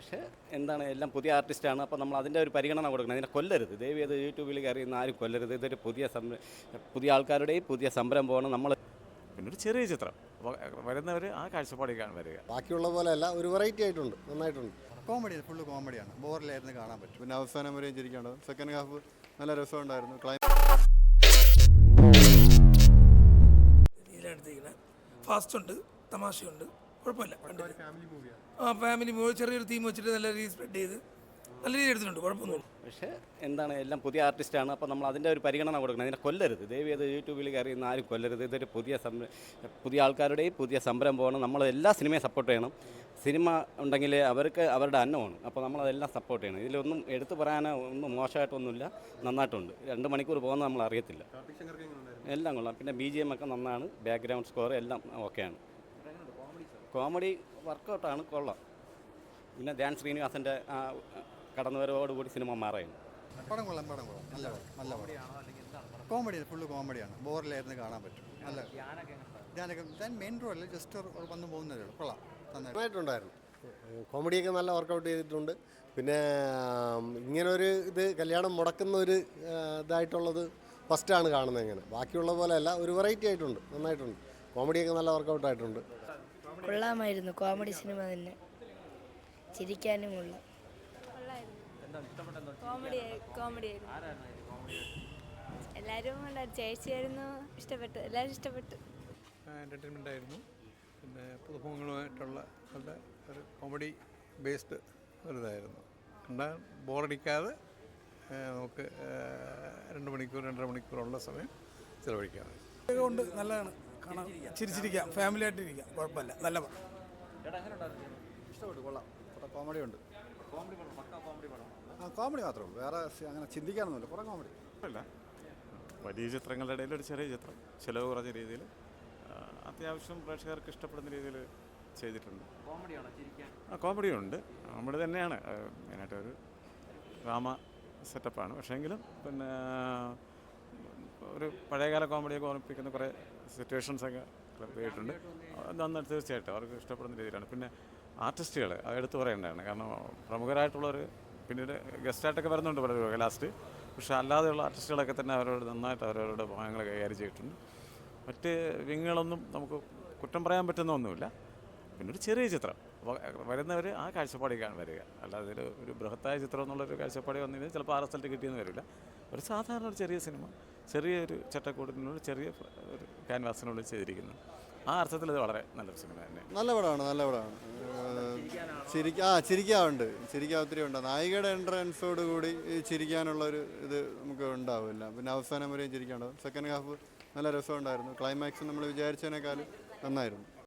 പക്ഷേ എന്താണ് എല്ലാം പുതിയ ആർട്ടിസ്റ്റാണ് അപ്പോൾ നമ്മൾ അതിന്റെ ഒരു പരിഗണന കൊടുക്കണം. ഇതിനെ കൊല്ലരുത്. ദേവി അത് യൂട്യൂബിൽ കയറിയുന്ന ആരും കൊല്ലരുത്. ഇതൊരു പുതിയ സംര പുതിയ ആൾക്കാരുടെയും പുതിയ സംരംഭമാണ്. നമ്മൾ പിന്നെ ഒരു ചെറിയ ചിത്രം. വരുന്നവർ ആ കാഴ്ചപ്പാടിലേക്കാണ് വരിക. ബാക്കിയുള്ള പോലെ അല്ല ഒരു വെറൈറ്റി ആയിട്ടുണ്ട്. നന്നായിട്ടുണ്ട്. കോമഡി ഫുള്ള് കോമഡിയാണ്. ബോറിലായിരുന്നു കാണാൻ പറ്റും. പിന്നെ അവസാനം വരെയും ചിരിക്കാണ്ട്. സെക്കൻഡ് ഹാഫ് നല്ല രസമുണ്ടായിരുന്നു. ഉണ്ടായിരുന്നു ക്ലൈമറ്റ് ഫാസ്റ്റ് ഉണ്ട് തമാശയുണ്ട്. കുഴപ്പമില്ല. ആ ഫാമിലി മൂവി ചെറിയൊരു തീം വെച്ചിട്ട് നല്ല രീതിയിൽ സ്പ്രെഡ് ചെയ്ത് നല്ല രീതിയിൽ എടുത്തിട്ടുണ്ട്. കുഴപ്പമൊന്നുമില്ല. പക്ഷേ എന്താണ് എല്ലാം പുതിയ ആർട്ടിസ്റ്റാണ് അപ്പോൾ നമ്മൾ അതിന്റെ ഒരു പരിഗണന കൊടുക്കണം. അതിനെ കൊല്ലരുത്. ദൈവം അത് യൂട്യൂബിൽ കയറി ഇന്ന് ആരും കൊല്ലരുത്. ഇതൊരു പുതിയ പുതിയ ആൾക്കാരുടെയും പുതിയ സംരംഭമാണ്. നമ്മൾ എല്ലാ സിനിമയും സപ്പോർട്ട് ചെയ്യണം. സിനിമ ഉണ്ടെങ്കിൽ അവർക്ക് അവരുടെ അന്നമാണ്. അപ്പോൾ നമ്മളതെല്ലാം സപ്പോർട്ട് ചെയ്യണം. ഇതിലൊന്നും എടുത്തു പറയാനോ ഒന്നും മോശമായിട്ടൊന്നുമില്ല. നന്നായിട്ടുണ്ട്. രണ്ട് മണിക്കൂർ പോകുന്നത് നമ്മൾ അറിയത്തില്ല. എല്ലാം കൊള്ളാം. പിന്നെ ബി ജി എം ഒക്കെ നന്നാണ്. ബാക്ക്ഗ്രൗണ്ട് സ്കോർ എല്ലാം ഓക്കെയാണ് കോമഡി വർക്കൗട്ടാണ് കൊള്ളാം. പിന്നെ ധ്യാൻ ശ്രീനിവാസന്റെ ആ കടന്നുവരവോടുകൂടി സിനിമ മാറുകയാണ് പടം കൊള്ളാം പടം കൊള്ളാം. നല്ല പടം നല്ല പടം. കോമഡി ഫുള്ള് കോമഡിയാണ്. ബോറിലായിരുന്നു കാണാൻ പറ്റും. നല്ല ധ്യാനൊക്കെ ഞാൻ മെയിൻ റോഡിൽ ജസ്റ്റ് വന്ന് പോകുന്നതേ ഉള്ളൂ. കൊള്ളാം. നന്നായിട്ട്. നന്നായിട്ടുണ്ടായിരുന്നു. കോമഡിയൊക്കെ നല്ല വർക്കൗട്ട് ചെയ്തിട്ടുണ്ട്. പിന്നെ ഇങ്ങനൊരു ഇങ്ങനെ ഒരു ഇത് കല്യാണം മുടക്കുന്ന ഒരു ഇതായിട്ടുള്ളത് ഫസ്റ്റാണ് കാണുന്നത് ഇങ്ങനെ. ബാക്കിയുള്ള പോലെയല്ല ഒരു വെറൈറ്റി ആയിട്ടുണ്ട്. നന്നായിട്ടുണ്ട്. കോമഡിയൊക്കെ നല്ല വർക്കൗട്ട് ആയിട്ടുണ്ട്. കൊള്ളാമായിരുന്നു. കോമഡി സിനിമ തന്നെ. ചിരിക്കാനുമുള്ള. കോമഡി കോമഡി എല്ലാവരും ചേച്ചിയായിരുന്നു ഇഷ്ടപ്പെട്ടു എല്ലാവരും ഇഷ്ടപ്പെട്ടു. എന്റർടൈൻമെന്റ് ആയിരുന്നു. പിന്നെ പുതുമുഖങ്ങളുമായിട്ടുള്ള നല്ല ഒരു കോമഡി ബേസ്ഡ് ഒരിതായിരുന്നു കണ്ടാൽ ബോറടിക്കാതെ നമുക്ക് രണ്ട് മണിക്കൂർ രണ്ടര മണിക്കൂറുള്ള സമയം ചിലവഴിക്കാം. കൊണ്ട് നല്ലതാണ്. ചിരിച്ചിരിക്കാം ഫാമിലി ആയിട്ട് ഇരിക്കാം കുഴപ്പമില്ല നല്ല പടം ഇഷ്ടപ്പെട്ടു കൊള്ളാം. കോമഡി ഉണ്ട്. ആ കോമഡി മാത്രമേ ഉള്ളൂ. വേറെ അങ്ങനെ ചിന്തിക്കാനൊന്നുമില്ല. കുറേ കോമഡി അല്ല വലിയ ചിത്രങ്ങളുടെ ഇടയിൽ ഒരു ചെറിയ ചിത്രം. ചിലവ് കുറഞ്ഞ രീതിയിൽ അത്യാവശ്യം പ്രേക്ഷകർക്ക് ഇഷ്ടപ്പെടുന്ന രീതിയിൽ ചെയ്തിട്ടുണ്ട്. ആ കോമഡി ഉണ്ട്. കോമഡി തന്നെയാണ്. മെയിനായിട്ടൊരു മെയിനായിട്ട് ഒരു ഡ്രാമ സെറ്റപ്പാണ് പക്ഷേങ്കിലും പിന്നെ ഒരു പഴയകാല കോമഡിയൊക്കെ ഓർമ്മിപ്പിക്കുന്ന കുറേ സിറ്റുവേഷൻസൊക്കെ ചെയ്തിട്ടുണ്ട് അത് നന്നായി തീർച്ചയായിട്ടും അവർക്ക് ഇഷ്ടപ്പെടുന്ന രീതിയിലാണ്. പിന്നെ ആർട്ടിസ്റ്റുകൾ അത് എടുത്തു പറയേണ്ടതാണ്. കാരണം പ്രമുഖരായിട്ടുള്ളവർ പിന്നീട് ഗസ്റ്റായിട്ടൊക്കെ വരുന്നുണ്ട് പലരും ലാസ്റ്റ് പക്ഷേ അല്ലാതെയുള്ള ആർട്ടിസ്റ്റുകളൊക്കെ തന്നെ അവരോട് നന്നായിട്ട് അവരവരുടെ ഭാഗങ്ങൾ കൈകാര്യം ചെയ്തിട്ടുണ്ട്. മറ്റ് വിങ്ങുകളൊന്നും നമുക്ക് കുറ്റം പറയാൻ പറ്റുന്ന ഒന്നുമില്ല. പിന്നെ ഒരു ചെറിയ ചിത്രം. വരുന്നവർ ആ കാഴ്ചപ്പാടിലേക്കാണ് വരിക. അല്ലാതെ ഇതിൽ ഒരു ബൃഹത്തായ ചിത്രം എന്നുള്ളൊരു കാഴ്ചപ്പാടി വന്നു കഴിഞ്ഞാൽ ചിലപ്പോൾ ആ റിസൾട്ട് കിട്ടിയെന്ന് വരില്ല. ഒരു സാധാരണ ഒരു ചെറിയ സിനിമ. ചെറിയൊരു ചട്ടക്കൂടിനുള്ളിൽ ചെറിയ ഒരു ക്യാൻവാസിനുള്ളിൽ ചെയ്തിരിക്കുന്നു. ആ അർത്ഥത്തിൽ ഇത് വളരെ നല്ലൊരു സിനിമ തന്നെ. നല്ല പടമാണ് നല്ല പടമാണ് ചിരിക്കാ ആ ചിരിക്കാറുണ്ട് ചിരിക്കാൻ ഒത്തിരി ഉണ്ട്. നായികയുടെ എൻട്രൻസോട് കൂടി ചിരിക്കാനുള്ള ഒരു ഇത് നമുക്ക് ഉണ്ടാവില്ല. പിന്നെ അവസാനം വരെയും ചിരിക്കാണ്ടാവും സെക്കൻഡ് ഹാഫ് നല്ല രസമുണ്ടായിരുന്നു. ക്ലൈമാക്സ് നമ്മൾ വിചാരിച്ചതിനേക്കാളും നന്നായിരുന്നു.